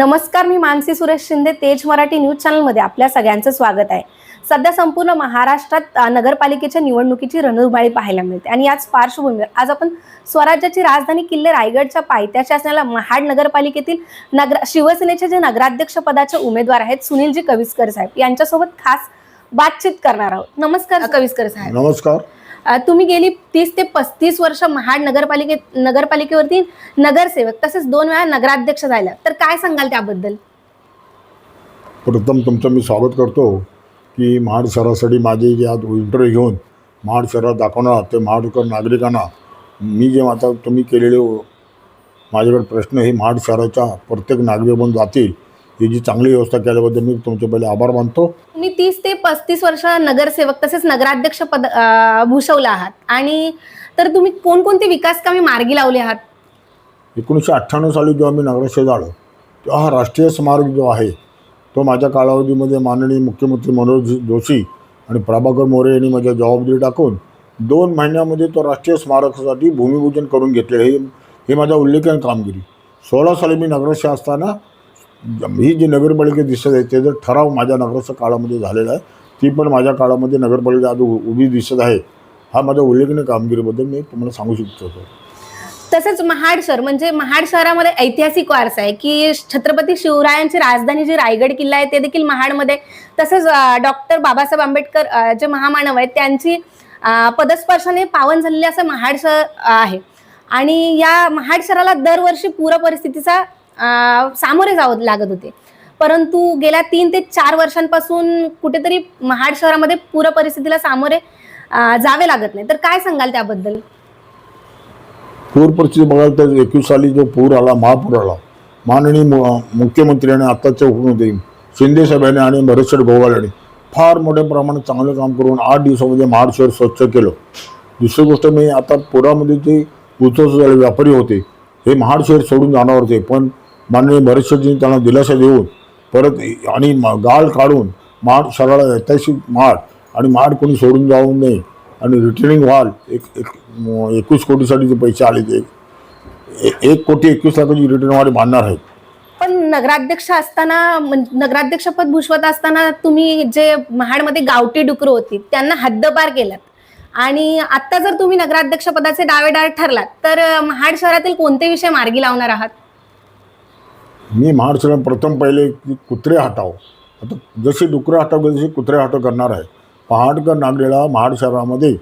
नमस्कार मी मानसी सुरेश शिंदे तेज मराठी न्यूज चॅनलमध्ये आपल्या सगळ्यांचं स्वागत आहे. सध्या संपूर्ण महाराष्ट्रात नगरपालिकेच्या निवडणुकीची रणधुमाळी पाहायला मिळते आणि याच पार्श्वभूमीवर आज आपण स्वराज्याची राजधानी किल्ले रायगडच्या पायथ्याशी असलेल्या महाड नगरपालिकेतील नगर शिवसेनेचे जे नगराध्यक्ष पदाचे उमेदवार आहेत सुनीलजी कविस्कर साहेब यांच्यासोबत खास बातचीत करणार आहोत. नमस्कार कविस्कर साहेब. नमस्कार. तुम्ही गेली तीस ते पस्तीस वर्ष महाड नगरपालिकेत नगरपालिकेवरती नगरसेवक तसेच दोन वेळा नगराध्यक्ष झाल्या तर काय सांगाल त्याबद्दल? प्रथम तुमचं मी स्वागत करतो की महाड शहरासाठी माझे जे आज इंटरव्ह्यू घेऊन महाड शहरात दाखवणार ते महाडकर नागरिकांना मी जे आता तुम्ही केलेले हो, माझ्याकडे प्रश्न हे महाड शहराच्या प्रत्येक नागरिक बनून जातील. ही जी चांगली व्यवस्था केल्याबद्दल मी तुमचे पहिले आभार मानतो. तुम्ही तीस ते पस्तीस वर्ष नगरसेवक तसेच नगराध्यक्ष पद अ, भूषवलं आहात. आणि तर तुम्ही कोणकोणते विकास कामे मार्गी लावले आहात? एकोणीसशे अठ्ठ्याण्णव साली जेव्हा मी नगराध्यक्ष झालो तेव्हा हा राष्ट्रीय स्मारक जो आहे तो माझ्या कालावधीमध्ये माननीय मुख्यमंत्री मनोज जोशी आणि प्रभाकर मोरे यांनी माझ्या जबाबदारी टाकून दोन महिन्यामध्ये तो राष्ट्रीय स्मारकासाठी भूमिपूजन करून घेतले. हे हे माझा उल्लेखनीय कामगिरी. सोळा साली मी नगराध्यक्ष असताना ही जी नगरपालिका दिसत आहे त्याचा ठराव माझ्या नगराच्या काळामध्ये झालेला आहे ती पण माझ्या काळामध्ये नगरपालिका आज उ- उभी दिसत आहे हा माझ्या उल्लेखनीय कामगिरीबद्दल मी तुम्हाला सांगू शकतो तसंच महाड शहर म्हणजे महाड शहरामध्ये ऐतिहासिक वारसा आहे की छत्रपती शिवरायांची राजधानी जी रायगड किल्ला आहे ते देखील महाडमध्ये. तसंच डॉक्टर बाबासाहेब आंबेडकर जे महामानव आहेत त्यांची पदस्पर्शाने पावन झालेले असं महाड शहर आहे. आणि या महाड शहराला दरवर्षी पूर परिस्थितीचा सामोरे जावं लागत होते. परंतु गेल्या तीन ते चार वर्षांपासून कुठेतरी महाड शहरामध्ये पूर परिस्थितीला सामोरे जावे लागत नाही. तर काय सांगाल त्याबद्दल? पूर परिस्थिती बघाल तर एकवीस साली जो पूर आला महापूर आला माननीय मुख्यमंत्री आणि आत्ताचे मुख्यमंत्री शिंदे साहेबांनी आणि भरतशेठ गोवाल फार मोठ्या प्रमाणात चांगलं काम करून आठ दिवसामध्ये महाड शहर स्वच्छ केलं. दुसरी गोष्ट मी आता पुरामध्ये जे उत्सव झाले व्यापारी होते हे महाड शहर सोडून जाणार होते पण माननीय भरतशेठजींनी त्यांना दिलासा देऊन परत आणि म- गाळ काढून माड सरळ ऐतिहासिक माड आणि माड कोणी सोडून जाऊ नये आणि रिटर्निंग व्हाल एक एक एकवीस कोटीसाठी जे पैसे आले ते ए- एक कोटी एकवीस लाखाची रिटर्न वाढ बांधणार आहेत. पण नगराध्यक्ष असताना नगराध्यक्षपद भूषवत असताना तुम्ही जे महाडमध्ये गावठी डुकरं होती त्यांना हद्दपार केलात. आणि आता जर तुम्ही नगराध्यक्षपदाचे दावेदार ठरलात तर महाड शहरातील कोणते विषय मार्गी लावणार आहात? मी महाड प्रथम पहिले की कुत्रे हटाव. आता जसे डुकरं हटाव तसे कुत्रे हटाव करणार आहे. पहाडकर नागरीला महाड शहरामध्ये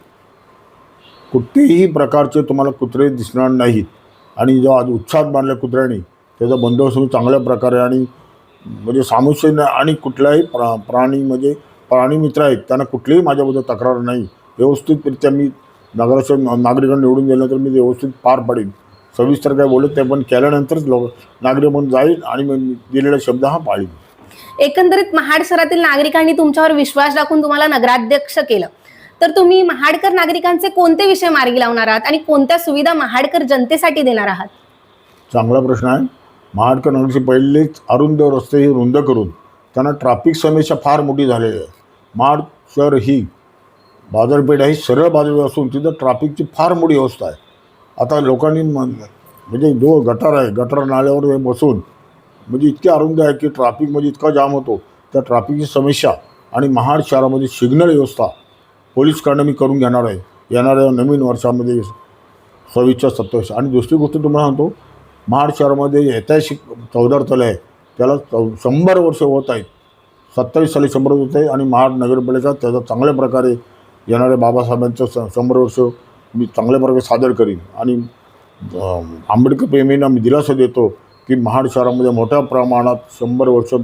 कुठलेही प्रकारचे तुम्हाला कुत्रे दिसणार नाहीत. आणि जो आज उत्साहात बांधल्या कुत्र्याने त्याचा बंदोबस्त मी चांगल्या प्रकारे आणि म्हणजे सामुष्य आणि कुठल्याही प्रा प्राणी म्हणजे प्राणी मित्र आहेत त्यांना कुठलीही माझ्याबद्दल तक्रार नाही. व्यवस्थितरित्या मी नगराच्या नागरिकांना निवडून दिल्यानंतर मी ते व्यवस्थित पार पाडीन. सविस्तर काय बोलत नाही पण केल्यानंतरच लोक नागरिक म्हणून जाईल आणि मग दिलेला शब्द हा पाळीन एकंदरीत महाड शहरातील नागरिकांनी तुमच्यावर विश्वास दाखवून तुम्हाला नगराध्यक्ष केलं. तर तुम्ही महाडकर नागरिकांचे कोणते विषय मार्गी लावणार आहात आणि कोणत्या सुविधा महाडकर जनतेसाठी देणार आहात? चांगला प्रश्न आहे. महाडकर नगरचे पहिलेच अरुंद रस्ते हे रुंद करून त्यांना ट्रॅफिक समस्या फार मोठी झालेली आहे. महाड शहर ही बाजारपेठ ही सरळ बाजार असून तिथं ट्रॅफिकची फार मोठी व्यवस्था आहे. आता लोकांनी मन- म्हणजे जो गटार आहे गटार नाल्यावर बसून म्हणजे इतके अरुंद आहे की ट्रॅफिकमध्ये इतका जाम होतो त्या ट्रॅफिकची समस्या आणि महाड शहरामध्ये सिग्नल व्यवस्था पोलीसकडनं मी करून घेणार आहे. येणाऱ्या नवीन वर्षामध्ये सव्वीसच्या सत्तावीस. आणि दुसरी गोष्ट तुम्हाला सांगतो महाड शहरामध्ये ऐतिहासिक चौदार तले आहे त्याला चौ शंभर वर्ष होत आहेत. सत्तावीस साली शंभर होत आहे आणि महाड नगरपालिका त्याचा चांगल्या प्रकारे येणाऱ्या बाबासाहेबांचं स शंभर वर्ष मी चांगल्या प्रकारे सादर करीन. आणि अं, आंबेडकर प्रेमींना मी दिलासा देतो की महाड शहरामध्ये मोठ्या प्रमाणात शंभर वर्ष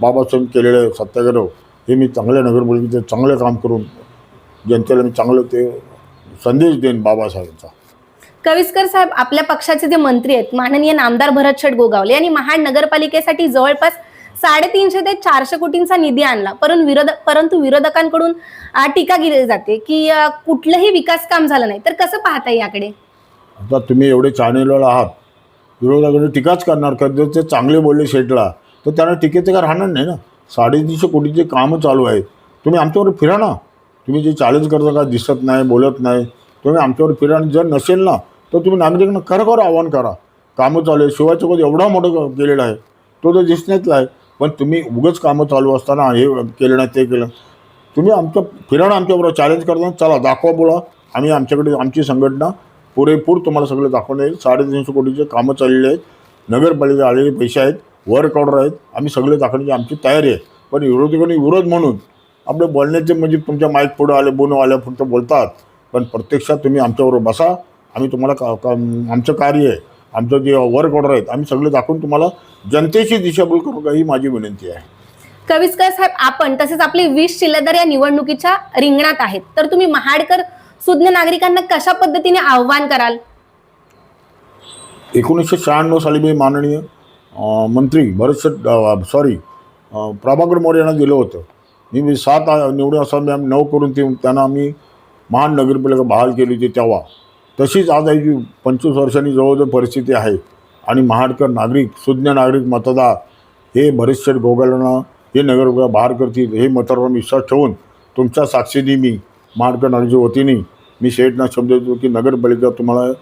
बाबासाहेब केलेले सत्याग्रह हे मी चांगल्या नगरपालिकेचे चांगलं काम करून जनतेला मी चांगलं ते संदेश देईन बाबासाहेबांचा. कविस्कर साहेब आपल्या पक्षाचे जे मंत्री आहेत माननीय नामदार भरत शेठ गोगावले यांनी महाड नगरपालिकेसाठी जवळपास साडेतीनशे ते चारशे कोटींचा निधी आणला. परंतु विरोध परंतु विरोधकांकडून टीका केली जाते की कुठलंही विकास काम झालं नाही. तर कसं पाहता याकडे? आता तुम्ही एवढे चॅनेलवर आहात. विरोधकांनी टीकाच करणार. का जर ते चांगले बोलले शेटला तर त्यांना टीकेचं काय राहणार नाही ना? साडेतीनशे कोटीचे कामं चालू आहेत. तुम्ही आमच्यावर फिरा ना. तुम्ही जे चॅलेंज करता का दिसत नाही बोलत नाही तुम्ही आमच्यावर फिरा. आणि जर नसेल ना तर तुम्ही नागरिकांना खरोखर आव्हान करा. कामं चालू आहे शिवाय चौकात एवढा मोठं केलेला आहे. तो तर दिसण्यातला आहे. पण तुम्ही उगच कामं चालू असताना हे केलं नाही ते केलं. तुम्ही आमचं फिरणं आमच्याबरोबर चॅलेंज करताना चला दाखवा बोला आम्ही आमच्याकडे आमची संघटना पुरेपूर तुम्हाला सगळं दाखवून येईल साडेतीनशे कोटीचे कामं चाललेले आहेत. नगरपालिका आलेले पैसे आहेत. वर्क ऑर्डर आहेत. आम्ही सगळे दाखवण्याची आमची तयारी आहे. पण विरोधकांनी विरोध म्हणून आपले बोलण्याचे म्हणजे तुमच्या माईक पुढं आले बोनो आले फक्त बोलतात. पण प्रत्यक्षात तुम्ही आमच्याबरोबर बसा. आम्ही तुम्हाला का का आमचं कार्य आहे. आमचं जे वर्क ऑर्डर आहेत आम्ही सगळे दाखवून तुम्हाला जनतेची दिशाभूल करू का ही माझी विनंती आहे. कविस्कर साहेब आपण तसेच आपले वीस शिलेदार या निवडणुकीच्या रिंगणात आहेत. तर तुम्ही महाडकर सुज्ञ नागरिकांना कशा पद्धतीने आव्हान कराल? एकोणीसशे शहाण्णव साली मी माननीय मंत्री भरत सॉरी प्रभाकर मोरे यांना दिलं होतं. मी मी सात निवडून असं मी आम्ही नऊ करून ते त्यांना आम्ही महान नगरपालिका बहाल केली होती तेव्हा. तशीच आज आहे पंचवीस वर्षांनी जवळजवळ परिस्थिती आहे. आणि महाडकर नागरिक सुज्ञ नागरिक मतदार हे भरतशेठ गोगालांना हे नगर बाहेर करतील हे मतदारांवर विश्वास ठेवून तुमच्या साक्षीने मी. महाडकर नागरिकच्या वतीने मी शेठना शब्द देतो की नगरपालिका तुम्हाला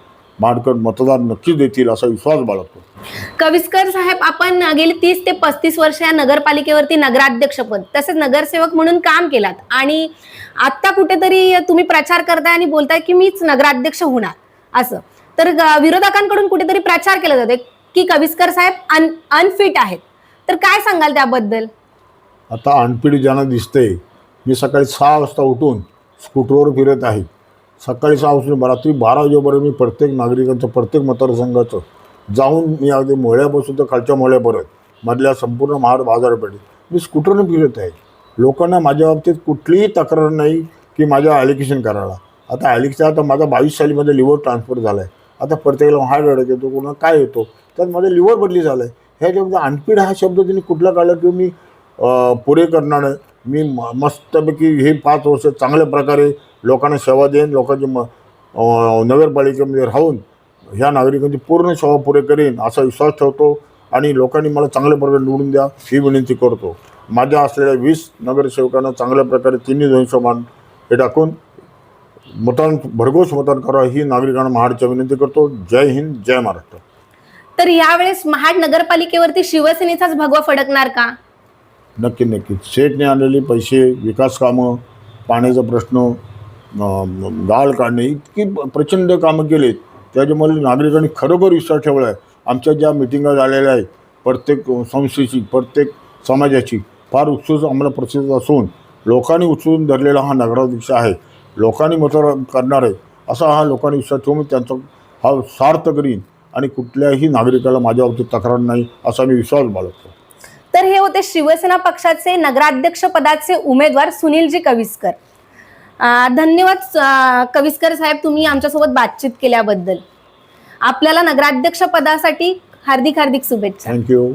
महाडकर मतदार नक्कीच देतील असा विश्वास बाळगतो. कविस्कर साहेब आपण गेली तीस ते पस्तीस वर्ष या नगरपालिकेवरती नगराध्यक्षपद तसेच नगरसेवक म्हणून काम केलात. आणि आता कुठेतरी तुम्ही प्रचार करताय आणि बोलताय की मीच नगराध्यक्ष होणार असं. तर विरोधकांकडून कुठेतरी प्रचार केला जातो की कविस्कर साहेब अन अनफिट आहेत. तर काय सांगाल त्याबद्दल? आता अनपिढी ज्यांना दिसते मी सकाळी सहा वाजता उठून स्कूटरवर फिरत आहे. सकाळी सहा वाजून रात्री बारा वाजेपर्यंत मी प्रत्येक नागरिकांचं प्रत्येक मतदारसंघाचं जाऊन मी अगदी मोहळ्यापासून तर खालच्या मोहळ्यापर्यंत मधल्या संपूर्ण महाड बाजारपेठेत. मी स्कूटरनं फिरत आहे. लोकांना माझ्या बाबतीत कुठलीही तक्रार नाही की माझ्या ॲलिकेशन करायला. आता ॲलिक्शन आता माझा बावीस सालीमध्ये लिव्हर ट्रान्सफर झाला आहे आता प्रत्येकाला हार्ट अटॅक येतो कोणा काय येतो त्यात माझं लिव्हर बदली झालं आहे ह्याच्यामध्ये अनपीड हा शब्द त्यांनी कुठला काढला किंवा मी पुरे करणार आहे. मी म मस्तपैकी हे पाच वर्ष चांगल्या प्रकारे लोकांना सेवा देईन लोकांची म नगरपालिकेमध्ये राहून ह्या नागरिकांची पूर्ण सेवा पुरे करेन असा विश्वास ठेवतो आणि लोकांनी मला चांगल्या प्रकारे निवडून द्या ही विनंती करतो. माझ्या असलेल्या वीस नगरसेवकांना चांगल्या प्रकारे तिन्ही ध्वंसमान हे टाकून मतदान भरघोस मतदान करा ही नागरिकांना महाडच्या विनंती करतो. जय हिंद जय महाराष्ट्र. तर यावेळेस महाड नगरपालिकेवरती शिवसेनेचाच भगवा फडकणार का? नक्की नक्की. शेठने आणलेले पैसे विकास कामं पाण्याचा प्रश्न गाळ काढणे इतकी प्रचंड कामं केलीत. त्याच्यामुळे नागरिकांनी खरोखर विश्वास ठेवला आहे आमच्या ज्या मिटिंगा झालेल्या आहेत प्रत्येक संस्थेची प्रत्येक समाजाची फार उत्सुक आम्हाला प्रसिद्ध असून लोकांनी उचलून धरलेला हा नगराध्यक्ष आहे. लोकांनी मत करणार आहे असा हा लोकांनी विश्वास ठेवून मी त्यांचा हा सार्थ करीन आणि कुठल्याही नागरिकाला माझ्या बाबतीत तक्रार नाही असा मी विश्वास बाळगतो. तर हे होते शिवसेना पक्षाचे नगराध्यक्ष पदाचे उमेदवार सुनीलजी कविस्कर. धन्यवाद कविस्कर साहेब तुम्ही आमच्यासोबत बातचीत केल्याबद्दल. आपल्याला नगराध्यक्ष पदासाठी हार्दिक हार्दिक शुभेच्छा. थँक्यू